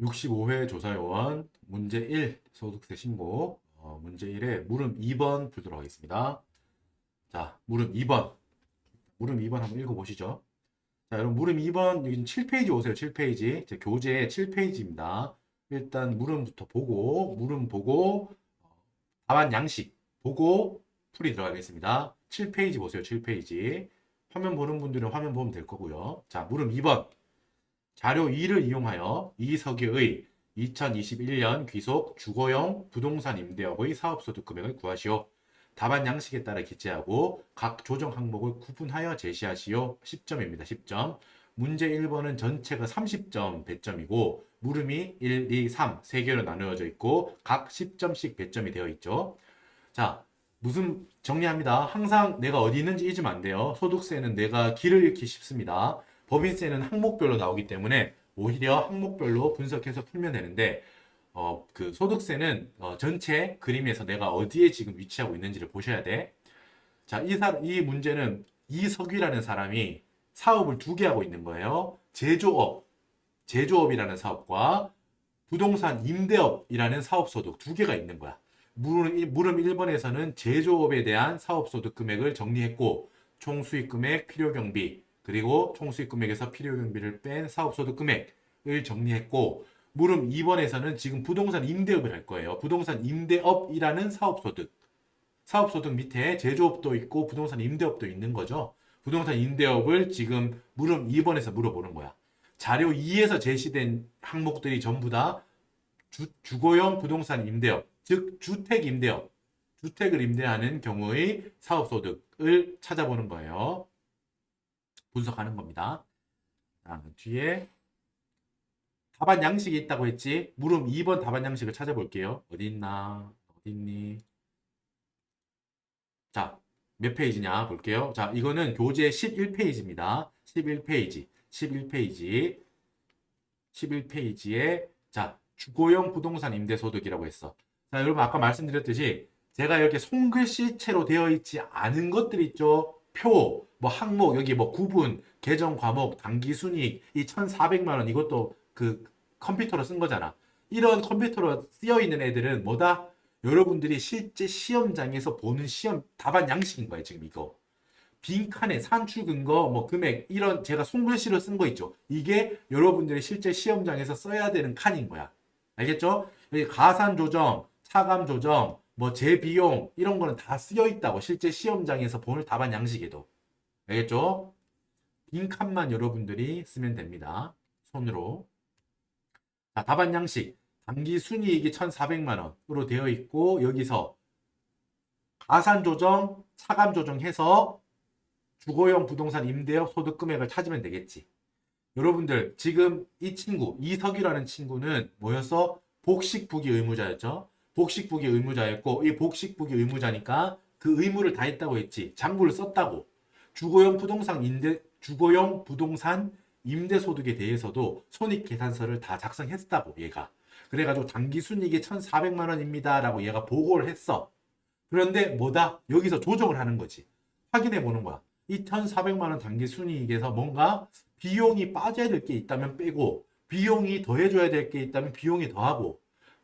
65회 조사 요원 문제 1 소득세 신고 어, 문제 1에 물음 2번 풀도록 하겠습니다. 자, 물음 2번. 물음 2번 한번 읽어 보시죠. 자, 여러분 물음 2번 여기 7페이지 오세요. 7페이지. 제 교재 7페이지입니다. 일단 물음부터 보고 물음 보고 어, 답안 양식 보고 풀이 들어가겠습니다. 7페이지 보세요. 7페이지. 화면 보는 분들은 화면 보면 될 거고요. 자, 물음 2번. 자료 2를 이용하여 이석유의 2021년 귀속 주거용 부동산 임대업의 사업소득 금액을 구하시오. 답안 양식에 따라 기재하고 각 조정 항목을 구분하여 제시하시오. 10점입니다. 10점. 문제 1번은 전체가 30점 배점이고 물음이 1, 2, 3세 개로 나누어져 있고 각 10점씩 배점이 되어 있죠. 자, 무슨 정리합니다. 항상 내가 어디 있는지 잊으면 안 돼요. 소득세는 내가 길을 잃기 쉽습니다. 법인세는 항목별로 나오기 때문에 오히려 항목별로 분석해서 풀면 되는데 어, 그 소득세는 어, 전체 그림에서 내가 어디에 지금 위치하고 있는지를 보셔야 돼. 자, 이, 사, 이 문제는 이석유라는 사람이 사업을 두 개 하고 있는 거예요. 제조업, 제조업이라는 사업과 부동산 임대업이라는 사업소득 두 개가 있는 거야. 물음, 물음 1번에서는 제조업에 대한 사업소득 금액을 정리했고 총 수익 금액, 필요 경비, 그리고 총 수익 금액에서 필요 경비를 뺀 사업소득 금액을 정리했고 물음 2번에서는 지금 부동산 임대업을 할 거예요. 부동산 임대업이라는 사업소득. 사업소득 밑에 제조업도 있고 부동산 임대업도 있는 거죠. 부동산 임대업을 지금 물음 2번에서 물어보는 거야. 자료 2에서 제시된 항목들이 전부 다 주, 주거용 부동산 임대업, 즉 주택 임대업, 주택을 임대하는 경우의 사업소득을 찾아보는 거예요. 분석하는 겁니다. 자, 그 뒤에 답안 양식이 있다고 했지? 물음 2번 답안 양식을 찾아볼게요. 어디 있나? 어디 있니? 자, 몇 페이지냐 볼게요. 자, 이거는 교재 11페이지입니다. 11페이지. 11페이지. 11페이지에 자, 주거용 부동산 임대소득이라고 했어. 자, 여러분 아까 말씀드렸듯이 제가 이렇게 손글씨체로 되어 있지 않은 것들 있죠? 표, 뭐 항목, 여기 뭐 구분, 계정 과목, 단기 순이익, 이 1,400만 원 이것도 그 컴퓨터로 쓴 거잖아. 이런 컴퓨터로 쓰여 있는 애들은 뭐다? 여러분들이 실제 시험장에서 보는 시험 답안 양식인 거예요, 지금 이거. 빈칸에 산출 근거, 뭐 금액 이런 제가 손글씨로 쓴 거 있죠. 이게 여러분들이 실제 시험장에서 써야 되는 칸인 거야. 알겠죠? 여기 가산 조정, 차감 조정, 뭐 재비용 이런 거는 다 쓰여 있다고 실제 시험장에서 볼 답안 양식에도. 알겠죠? 빈 칸만 여러분들이 쓰면 됩니다. 손으로. 자, 답안 양식. 단기 순이익이 1,400만 원으로 되어 있고 여기서 가산 조정, 차감 조정해서 주거용 부동산 임대업 소득 금액을 찾으면 되겠지. 여러분들 지금 이 친구 이석이라는 친구는 뭐였어? 복식부기 의무자였죠. 복식부기 의무자였고 이 복식부기 의무자니까 그 의무를 다 했다고 했지. 장부를 썼다고. 주거용 부동산 임대 주거용 부동산 임대 소득에 대해서도 손익 계산서를 다 작성했다고 얘가. 그래가지고 단기 순이익이 1,400만 원입니다라고 얘가 보고를 했어. 그런데 뭐다? 여기서 조정을 하는 거지. 확인해 보는 거야. 이 1,400만 원 단기 순이익에서 뭔가 비용이 빠져야 될 게 있다면 빼고 비용이 더해줘야 될 게 있다면 비용이 더하고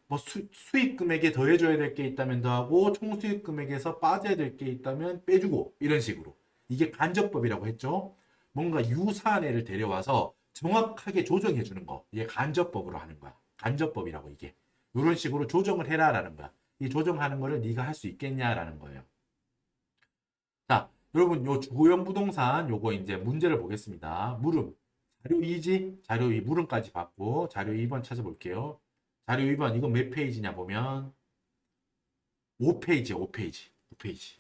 뭐 수, 수익 금액에 더해줘야 될 게 있다면 더하고 총 수익 금액에서 빠져야 될 게 있다면 빼주고 이런 식으로 이게 간접법이라고 했죠. 뭔가 유사한 애를 데려와서 정확하게 조정해 주는 거 이게 간접법으로 하는 거야. 간접법이라고 이게 이런 식으로 조정을 해라라는 거야. 이 조정하는 거를 네가 할 수 있겠냐라는 거예요. 자, 여러분 요 주거용 부동산 요거 이제 문제를 보겠습니다. 물음 자료 2지 자료 2 물음까지 받고 자료 2번 찾아볼게요. 자료 2번 이거 몇 페이지냐 보면 5페이지 5페이지 5페이지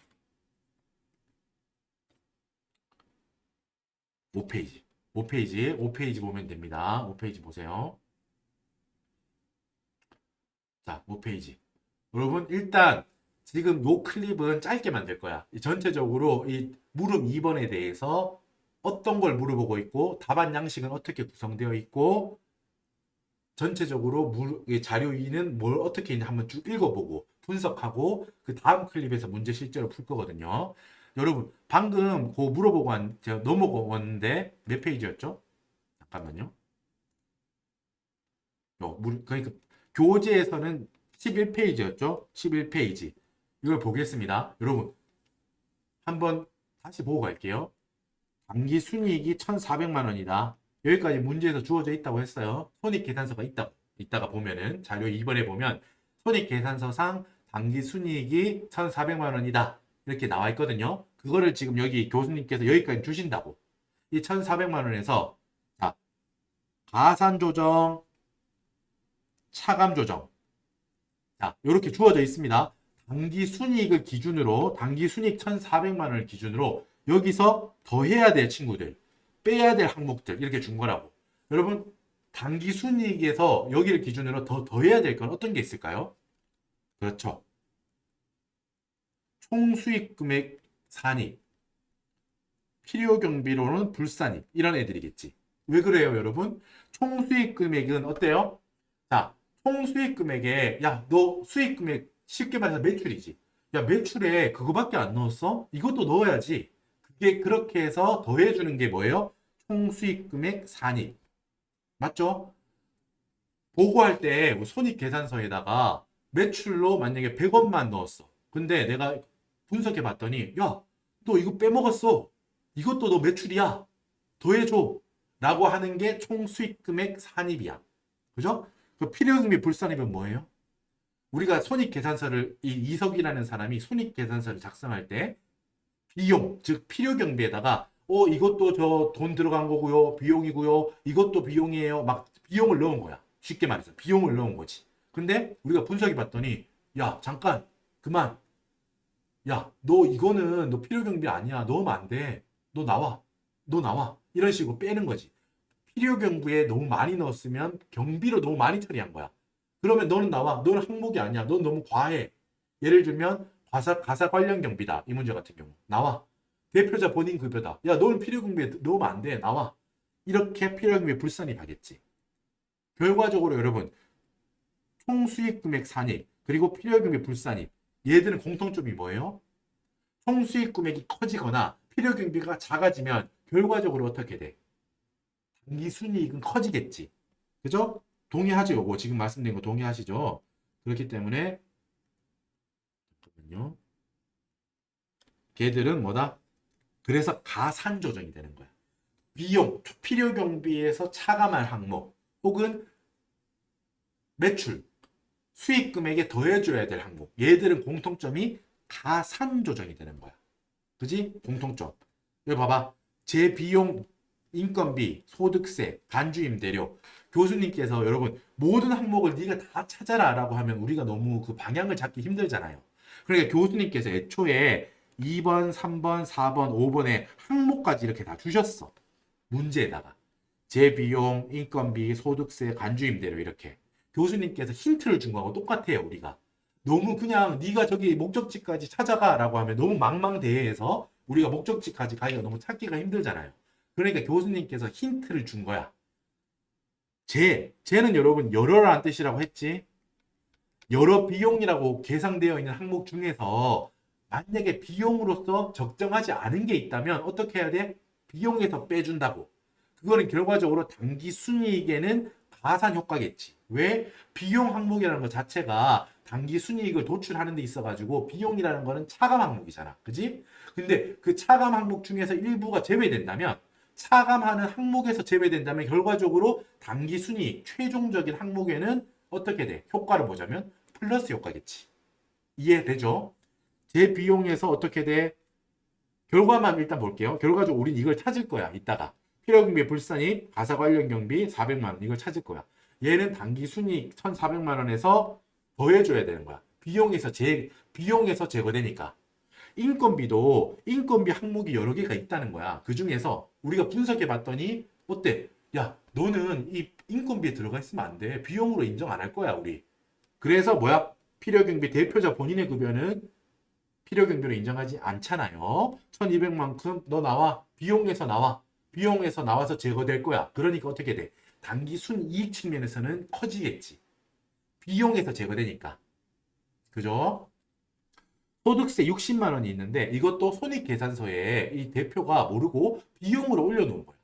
5페이지 5페이지 5페이지 보면 됩니다. 5페이지 보세요. 자, 5페이지. 여러분, 일단 지금 요 클립은 짧게 만들 거야. 이 전체적으로 이 물음 2번에 대해서 어떤 걸 물어보고 있고, 답안 양식은 어떻게 구성되어 있고, 전체적으로 자료 2는 뭘 어떻게 있는지 한번 쭉 읽어보고, 분석하고, 그 다음 클립에서 문제 실제로 풀 거거든요. 여러분, 방금 그 물어보고 한, 제가 넘어갔는데 몇 페이지였죠? 잠깐만요. 요, 물- 그러니까 교재에서는 11페이지였죠. 11페이지. 이걸 보겠습니다. 여러분 한번 다시 보고 갈게요. 당기 순이익이 1,400만 원이다. 여기까지 문제에서 주어져 있다고 했어요. 손익계산서가 있다, 있다가 보면은 자료 2번에 보면 손익계산서상 당기 순이익이 1,400만 원이다. 이렇게 나와 있거든요. 그거를 지금 여기 교수님께서 여기까지 주신다고. 이 1,400만 원에서 자, 가산 조정, 차감 조정. 자, 이렇게 주어져 있습니다. 당기 순이익을 기준으로 당기 순이익 1,400만 원을 기준으로 여기서 더해야 될 친구들, 빼야 될 항목들 이렇게 준 거라고. 여러분 단기 순이익에서 여기를 기준으로 더 더해야 될 건 어떤 게 있을까요? 그렇죠. 총 수익 금액 산입, 필요 경비로는 불산입 이런 애들이겠지. 왜 그래요, 여러분? 총 수익 금액은 어때요? 자, 총 수익 금액에 야, 너 수익 금액 쉽게 말해서 매출이지. 야, 매출에 그거밖에 안 넣었어? 이것도 넣어야지. 그게 그렇게 해서 더해 주는 게 뭐예요? 총 수익 금액 산입. 맞죠? 보고할 때 손익 계산서에다가 매출로 만약에 100원만 넣었어. 근데 내가 분석해 봤더니 야, 너 이거 빼먹었어. 이것도 너 매출이야. 더해줘. 라고 하는 게 총 수익 금액 산입이야. 그죠? 그 필요금이 불산입은 뭐예요? 우리가 손익 계산서를 이 이석이라는 사람이 손익 계산서를 작성할 때 비용, 즉 필요 경비에다가 어 이것도 저 돈 들어간 거고요. 비용이고요. 이것도 비용이에요. 막 비용을 넣은 거야. 쉽게 말해서 비용을 넣은 거지. 근데 우리가 분석해 봤더니 야, 잠깐. 그만. 야, 너 이거는 너 필요 경비 아니야. 넣으면 안 돼. 너 나와. 너 나와. 이런 식으로 빼는 거지. 필요 경비에 너무 많이 넣었으면 경비로 너무 많이 처리한 거야. 그러면 너는 나와. 너는 항목이 아니야. 넌 너무 과해. 예를 들면 가사, 가사 관련 경비다. 이 문제 같은 경우. 나와. 대표자 본인 급여다. 야, 너는 필요 경비에 넣으면 안 돼. 나와. 이렇게 필요 경비에 불산이 가겠지. 결과적으로 여러분, 총 수익 금액 산입, 그리고 필요 경비 불산입. 얘들은 공통점이 뭐예요? 총 수익 금액이 커지거나 필요 경비가 작아지면 결과적으로 어떻게 돼? 단기 순이익은 커지겠지. 그죠? 동의하죠, 요거. 지금 말씀드린 거 동의하시죠? 그렇기 때문에, 잠깐만요. 걔들은 뭐다? 그래서 가산 조정이 되는 거야. 비용, 필요 경비에서 차감할 항목, 혹은 매출, 수익 금액에 더해줘야 될 항목. 얘들은 공통점이 가산 조정이 되는 거야. 그지? 공통점. 여기 봐봐. 제 비용, 인건비, 소득세, 간주임대료. 교수님께서 여러분 모든 항목을 네가 다 찾아라 라고 하면 우리가 너무 그 방향을 잡기 힘들잖아요. 그러니까 교수님께서 애초에 2번, 3번, 4번, 5번에 항목까지 이렇게 다 주셨어. 문제에다가. 제 비용, 인건비, 소득세, 간주임대료 이렇게. 교수님께서 힌트를 준 거하고 똑같아요, 우리가. 너무 그냥 네가 저기 목적지까지 찾아가라고 하면 너무 망망대해해서 우리가 목적지까지 가기가 너무 찾기가 힘들잖아요. 그러니까 교수님께서 힌트를 준 거야. 제, 제는 여러분 여러라는 뜻이라고 했지. 여러 비용이라고 계상되어 있는 항목 중에서 만약에 비용으로서 적정하지 않은 게 있다면 어떻게 해야 돼? 비용에서 빼준다고. 그거는 결과적으로 단기 순이익에는 가산 효과겠지. 왜? 비용 항목이라는 것 자체가 단기 순이익을 도출하는 데 있어가지고 비용이라는 거는 차감 항목이잖아. 그지? 근데 그 차감 항목 중에서 일부가 제외된다면 차감하는 항목에서 제외된다면 결과적으로 단기 순이익 최종적인 항목에는 어떻게 돼? 효과를 보자면 플러스 효과겠지. 이해되죠? 제 비용에서 어떻게 돼? 결과만 일단 볼게요. 결과적으로 우린 이걸 찾을 거야. 이따가. 필요경비 불산이 가사 관련 경비 400만 원 이걸 찾을 거야. 얘는 단기 순이익 1,400만 원에서 더해줘야 되는 거야. 비용에서 제 비용에서 제거되니까. 인건비도 인건비 항목이 여러 개가 있다는 거야. 그 중에서 우리가 분석해 봤더니 어때? 야, 너는 이 인건비에 들어가 있으면 안 돼. 비용으로 인정 안 할 거야, 우리. 그래서 뭐야? 필요경비 대표자 본인의 급여는 필요경비로 인정하지 않잖아요. 1200만큼 너 나와. 비용에서 나와. 비용에서 나와서 제거될 거야. 그러니까 어떻게 돼? 단기 순이익 측면에서는 커지겠지. 비용에서 제거되니까. 그죠? 소득세 60만 원이 있는데 이것도 손익계산서에 이 대표가 모르고 비용으로 올려놓은 거예요.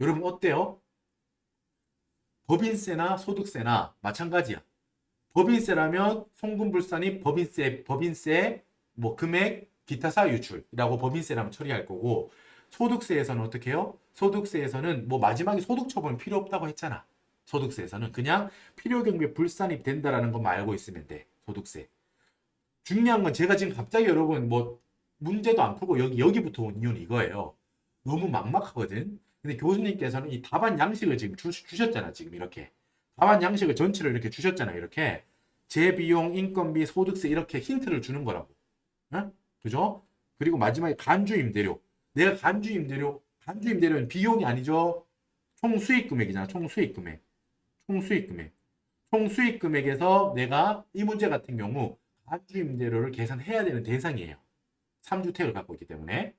여러분 어때요? 법인세나 소득세나 마찬가지야. 법인세라면 송금불산이 법인세, 법인세, 뭐 금액, 기타 사유 유출이라고 법인세라면 처리할 거고 소득세에서는 어떻게 해요? 소득세에서는 뭐 마지막에 소득 처분 필요 없다고 했잖아. 소득세에서는 그냥 필요 경비에 불산입 된다라는 것만 알고 있으면 돼. 소득세. 중요한 건 제가 지금 갑자기 여러분 뭐 문제도 안 풀고 여기 여기부터 온 이유는 이거예요. 너무 막막하거든. 근데 교수님께서는 이 답안 양식을 지금 주, 주셨잖아. 지금 이렇게 답안 양식을 전체를 이렇게 주셨잖아. 이렇게 재비용, 인건비, 소득세 이렇게 힌트를 주는 거라고. 응? 그죠? 그리고 마지막에 간주 임대료. 내가 간주 임대료, 간주 임대료는 비용이 아니죠. 총 수익 금액이잖아. 총 수익 금액. 총 수익 금액. 총 수익 금액에서 내가 이 문제 같은 경우 간주 임대료를 계산해야 되는 대상이에요. 3주택을 갖고 있기 때문에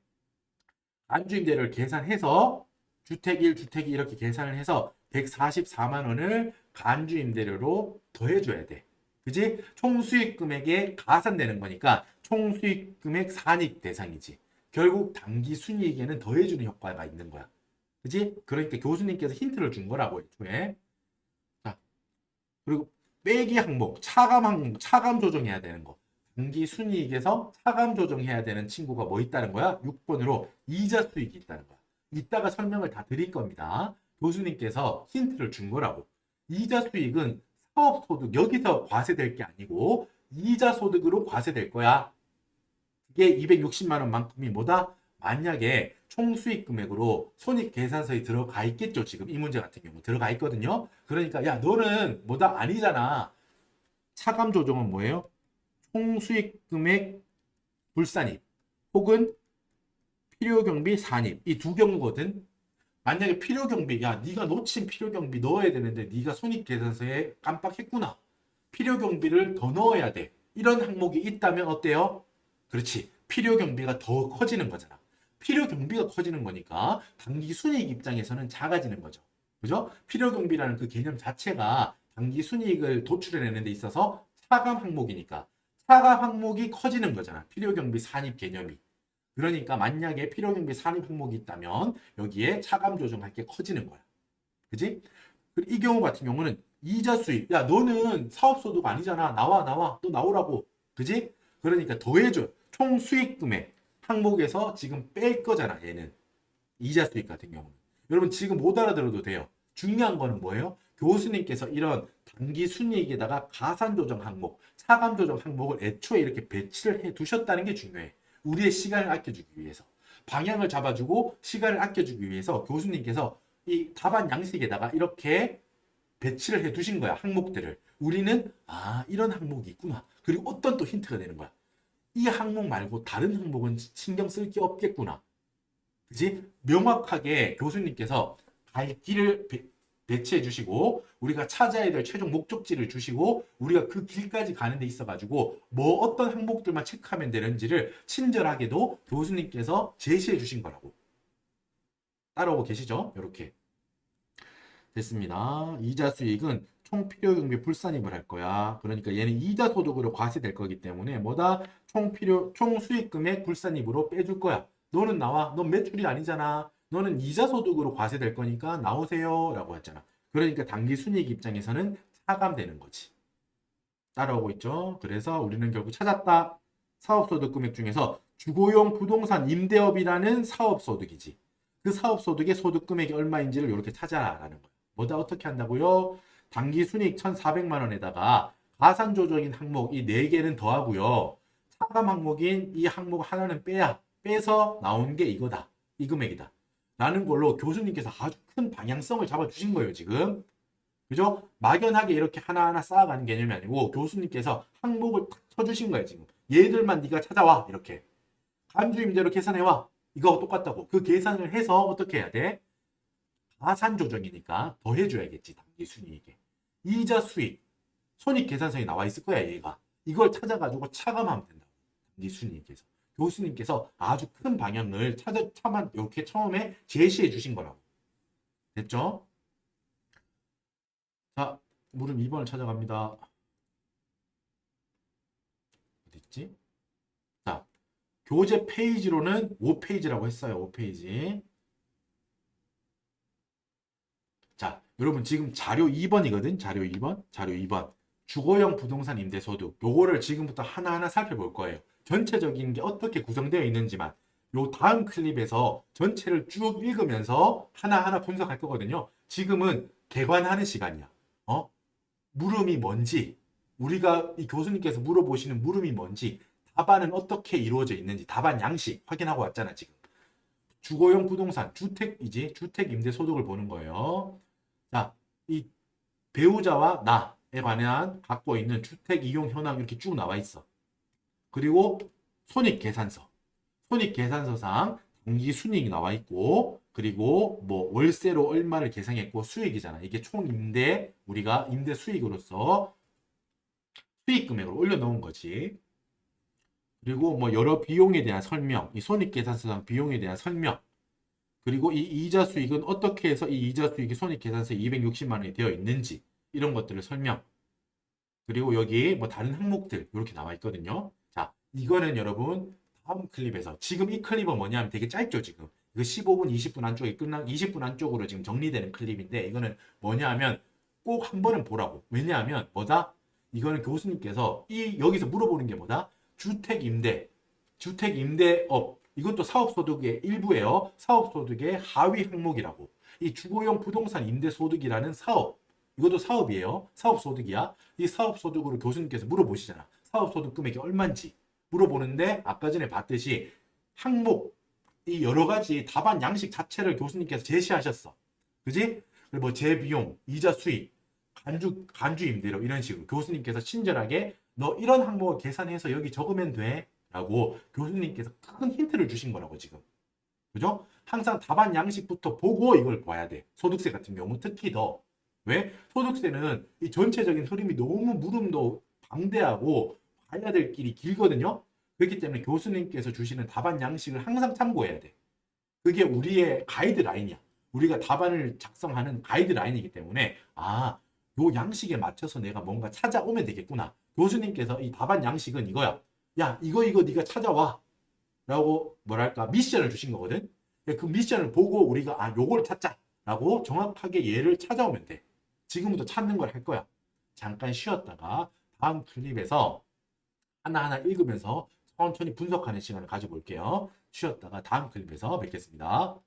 간주 임대료를 계산해서 주택 1, 주택 2 이렇게 계산을 해서 144만 원을 간주 임대료로 더해 줘야 돼. 그지? 총 수익 금액에 가산되는 거니까 총 수익 금액 산익 대상이지. 결국 단기 순이익에는 더해주는 효과가 있는 거야. 그지? 그러니까 교수님께서 힌트를 준 거라고 애초에. 자, 그리고 빼기 항목, 차감 항목, 차감 조정해야 되는 거. 단기 순이익에서 차감 조정해야 되는 친구가 뭐 있다는 거야? 6번으로 이자 수익이 있다는 거야. 이따가 설명을 다 드릴 겁니다. 교수님께서 힌트를 준 거라고. 이자 수익은 사업 소득 여기서 과세될 게 아니고 이자 소득으로 과세될 거야. 그게 260만 원만큼이 뭐다? 만약에 총 수익 금액으로 손익 계산서에 들어가 있겠죠. 지금 이 문제 같은 경우 들어가 있거든요. 그러니까 야 너는 뭐다 아니잖아. 차감 조정은 뭐예요? 총 수익 금액 불산입 혹은 필요 경비 산입 이 두 경우거든. 만약에 필요 경비 야 네가 놓친 필요 경비 넣어야 되는데 네가 손익 계산서에 깜빡했구나. 필요 경비를 더 넣어야 돼. 이런 항목이 있다면 어때요? 그렇지. 필요 경비가 더 커지는 거잖아. 필요 경비가 커지는 거니까 단기 순이익 입장에서는 작아지는 거죠. 그죠? 필요 경비라는 그 개념 자체가 단기 순이익을 도출해내는 데 있어서 차감 항목이니까 차감 항목이 커지는 거잖아. 필요 경비 산입 개념이. 그러니까 만약에 필요 경비 산입 항목이 있다면 여기에 차감 조정할 게 커지는 거야. 그지? 이 경우 같은 경우는 이자 수입. 야, 너는 사업소득 아니잖아. 나와, 나와. 또 나오라고. 그지? 그러니까 더해줘. 총 수익 금액 항목에서 지금 뺄 거잖아. 얘는. 이자 수익 같은 경우는. 여러분 지금 못 알아들어도 돼요. 중요한 거는 뭐예요? 교수님께서 이런 단기 순이익에다가 가산 조정 항목, 차감 조정 항목을 애초에 이렇게 배치를 해 두셨다는 게 중요해. 우리의 시간을 아껴주기 위해서. 방향을 잡아주고 시간을 아껴주기 위해서 교수님께서 이 답안 양식에다가 이렇게 배치를 해 두신 거야. 항목들을. 우리는 아 이런 항목이 있구나. 그리고 어떤 또 힌트가 되는 거야. 이 항목 말고 다른 항목은 신경 쓸 게 없겠구나. 그지? 명확하게 교수님께서 갈 길을 배, 배치해 주시고 우리가 찾아야 될 최종 목적지를 주시고 우리가 그 길까지 가는 데 있어 가지고 뭐 어떤 항목들만 체크하면 되는지를 친절하게도 교수님께서 제시해 주신 거라고. 따라오고 계시죠? 이렇게. 됐습니다. 이자 수익은 총 필요 경비 불산입을 할 거야. 그러니까 얘는 이자 소득으로 과세될 거기 때문에 뭐다? 총 필요 총 수익 금액 불산입으로 빼줄 거야. 너는 나와. 넌 매출이 아니잖아. 너는 이자 소득으로 과세될 거니까 나오세요라고 했잖아. 그러니까 단기 순이익 입장에서는 차감되는 거지. 따라오고 있죠. 그래서 우리는 결국 찾았다. 사업소득 금액 중에서 주거용 부동산 임대업이라는 사업소득이지. 그 사업소득의 소득 금액이 얼마인지를 이렇게 찾아라라는 거야. 뭐다 어떻게 한다고요? 단기 순이익 1,400만 원에다가 가산 조정인 항목 이네 개는 더하고요. 차감 항목인 이 항목 하나는 빼야 빼서 나온 게 이거다. 이 금액이다. 라는 걸로 교수님께서 아주 큰 방향성을 잡아주신 거예요, 지금. 그죠? 막연하게 이렇게 하나하나 쌓아가는 개념이 아니고 교수님께서 항목을 탁 쳐주신 거예요, 지금. 얘들만 네가 찾아와, 이렇게. 간주 임대로 계산해와. 이거 똑같다고. 그 계산을 해서 어떻게 해야 돼? 가산 조정이니까 더해줘야겠지, 단기 순이익에. 이자 수익. 손익 계산서에 나와 있을 거야, 얘가. 이걸 찾아가지고 차감하면. 단기 순이익에서. 교수님께서 아주 큰 방향을 찾아, 차만 이렇게 처음에 제시해 주신 거라고. 됐죠? 자, 물음 2번을 찾아갑니다. 어딨지? 자, 교재 페이지로는 5페이지라고 했어요. 5페이지. 자, 여러분 지금 자료 2번이거든. 자료 2번. 자료 2번. 주거용 부동산 임대소득. 요거를 지금부터 하나하나 살펴볼 거예요. 전체적인 게 어떻게 구성되어 있는지만 요 다음 클립에서 전체를 쭉 읽으면서 하나하나 분석할 거거든요. 지금은 개관하는 시간이야. 어? 물음이 뭔지, 우리가 이 교수님께서 물어보시는 물음이 뭔지, 답안은 어떻게 이루어져 있는지, 답안 양식 확인하고 왔잖아, 지금. 주거용 부동산, 주택이지, 주택 임대 소득을 보는 거예요. 자, 이 배우자와 나에 관한 갖고 있는 주택 이용 현황 이렇게 쭉 나와 있어. 그리고 손익 계산서. 손익 계산서상 당기 순이익이 나와 있고 그리고 뭐 월세로 얼마를 계산했고 수익이잖아. 이게 총 임대 우리가 임대 수익으로서 수익 금액을 올려 놓은 거지. 그리고 뭐 여러 비용에 대한 설명, 이 손익 계산서상 비용에 대한 설명. 그리고 이 이자 수익은 어떻게 해서 이 이자 수익이 손익 계산서에 260만 원이 되어 있는지 이런 것들을 설명. 그리고 여기 뭐 다른 항목들 이렇게 나와 있거든요. 자, 이거는 여러분 다음 클립에서 지금 이 클립은 뭐냐면 되게 짧죠 지금. 이거 15분 20분 안쪽에 끝나 20분 안쪽으로 지금 정리되는 클립인데 이거는 뭐냐 하면 꼭 한 번은 보라고. 왜냐하면 뭐다? 이거는 교수님께서 이 여기서 물어보는 게 뭐다? 주택 임대 주택 임대업 이것도 사업소득의 일부예요. 사업소득의 하위 항목이라고. 이 주거용 부동산 임대소득이라는 사업. 이것도 사업이에요. 사업소득이야. 이 사업소득으로 교수님께서 물어보시잖아. 사업소득 금액이 얼마인지 물어보는데 아까 전에 봤듯이 항목 이 여러 가지 답안 양식 자체를 교수님께서 제시하셨어. 그지? 뭐 재비용, 이자 수익, 간주 간주 임대료 이런 식으로 교수님께서 친절하게 너 이런 항목을 계산해서 여기 적으면 돼 라고 교수님께서 큰 힌트를 주신 거라고 지금. 그죠? 항상 답안 양식부터 보고 이걸 봐야 돼. 소득세 같은 경우 특히 더. 왜? 소득세는 이 전체적인 흐름이 너무 물음도 방대하고 봐야 될 길이 길거든요. 그렇기 때문에 교수님께서 주시는 답안 양식을 항상 참고해야 돼. 그게 우리의 가이드라인이야. 우리가 답안을 작성하는 가이드라인이기 때문에 아, 요 양식에 맞춰서 내가 뭔가 찾아오면 되겠구나. 교수님께서 이 답안 양식은 이거야. 야, 이거 이거 네가 찾아와. 라고 뭐랄까 미션을 주신 거거든. 그 미션을 보고 우리가 아, 요걸 찾자 라고 정확하게 얘를 찾아오면 돼. 지금부터 찾는 걸 할 거야. 잠깐 쉬었다가 다음 클립에서 하나하나 읽으면서 천천히 분석하는 시간을 가지고 올게요. 쉬었다가 다음 클립에서 뵙겠습니다.